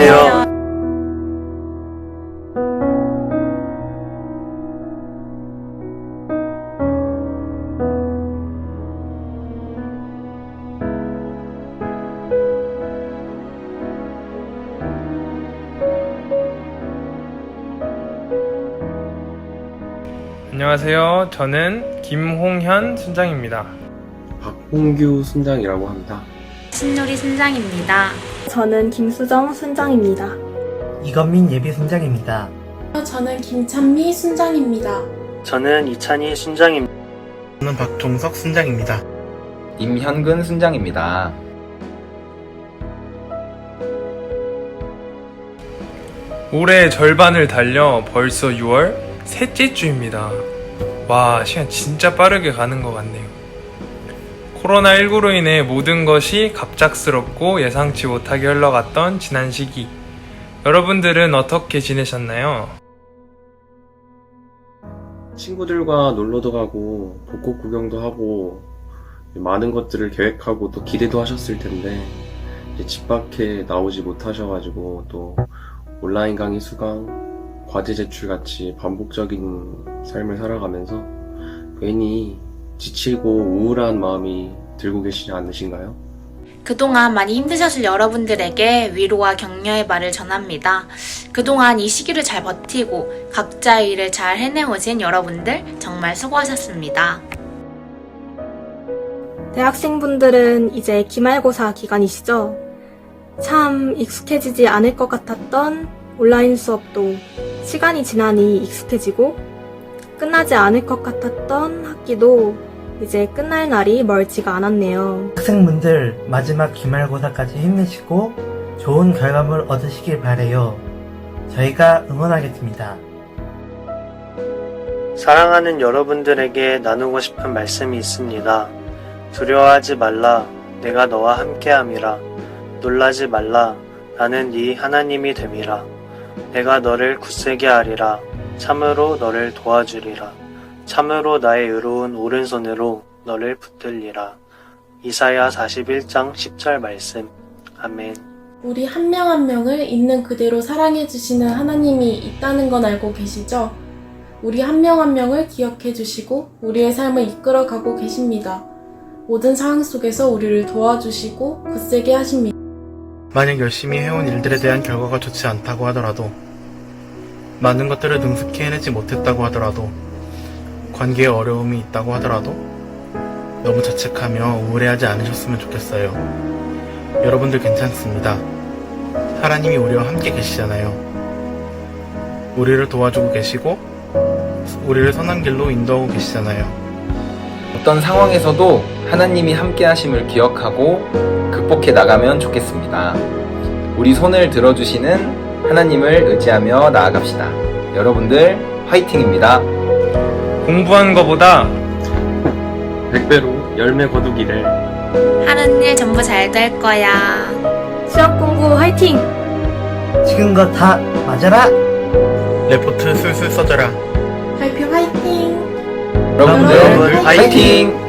안녕하세요. 안녕하세요. 저는 김홍현 순장입니다. 박홍규 순장이라고 합니다. 신누리 순장입니다. 저는 김수정 순장입니다. 이건민 예비 순장입니다. 저는 김찬미 순장입니다. 저는 이찬희 순장입니다. 저는 박종석 순장입니다. 임현근 순장입니다. 올해 절반을 달려 벌써 6월 셋째 주입니다. 와, 시간 진짜 빠르게 가는 것 같네요. 코로나19로 인해 모든 것이 갑작스럽고 예상치 못하게 흘러갔던 지난 시기. 여러분들은 어떻게 지내셨나요? 친구들과 놀러도 가고 벚꽃 구경도 하고 많은 것들을 계획하고 또 기대도 하셨을 텐데 집 밖에 나오지 못하셔가지고 또 온라인 강의 수강, 과제 제출 같이 반복적인 삶을 살아가면서 괜히 지치고 우울한 마음이 들고 계시지 않으신가요? 그동안 많이 힘드셨을 여러분들에게 위로와 격려의 말을 전합니다. 그동안 이 시기를 잘 버티고 각자의 일을 잘 해내오신 여러분들 정말 수고하셨습니다. 대학생분들은 이제 기말고사 기간이시죠? 참 익숙해지지 않을 것 같았던 온라인 수업도 시간이 지나니 익숙해지고 끝나지 않을 것 같았던 학기도 이제 끝날 날이 멀지가 않았네요. 학생분들 마지막 기말고사까지 힘내시고 좋은 결과물 얻으시길 바래요. 저희가 응원하겠습니다. 사랑하는 여러분들에게 나누고 싶은 말씀이 있습니다. 두려워하지 말라. 내가 너와 함께함이라. 놀라지 말라. 나는 네 하나님이 됨이라. 내가 너를 굳세게 하리라. 참으로 너를 도와주리라. 참으로 나의 의로운 오른손으로 너를 붙들리라. 이사야 41장 10절 말씀. 아멘. 우리 한 명 한 명을 있는 그대로 사랑해 주시는 하나님이 있다는 건 알고 계시죠? 우리 한 명 한 명을 기억해 주시고 우리의 삶을 이끌어 가고 계십니다. 모든 상황 속에서 우리를 도와주시고 굳세게 하십니다. 만약 열심히 해온 일들에 대한 결과가 좋지 않다고 하더라도 많은 것들을 능숙히 해내지 못했다고 하더라도 관계에 어려움이 있다고 하더라도 너무 자책하며 우울해하지 않으셨으면 좋겠어요. 여러분들 괜찮습니다. 하나님이 우리와 함께 계시잖아요. 우리를 도와주고 계시고 우리를 선한 길로 인도하고 계시잖아요. 어떤 상황에서도 하나님이 함께 하심을 기억하고 극복해 나가면 좋겠습니다. 우리 손을 들어주시는 하나님을 의지하며 나아갑시다. 여러분들 화이팅입니다. 공부한 거보다 100배로 열매 거두기를 하는 일 전부 잘 될 거야. 수학 공부 화이팅! 지금 거 다 맞아라! 레포트 술술 써줘라. 발표 화이팅! 여러분들 여러분들 화이팅!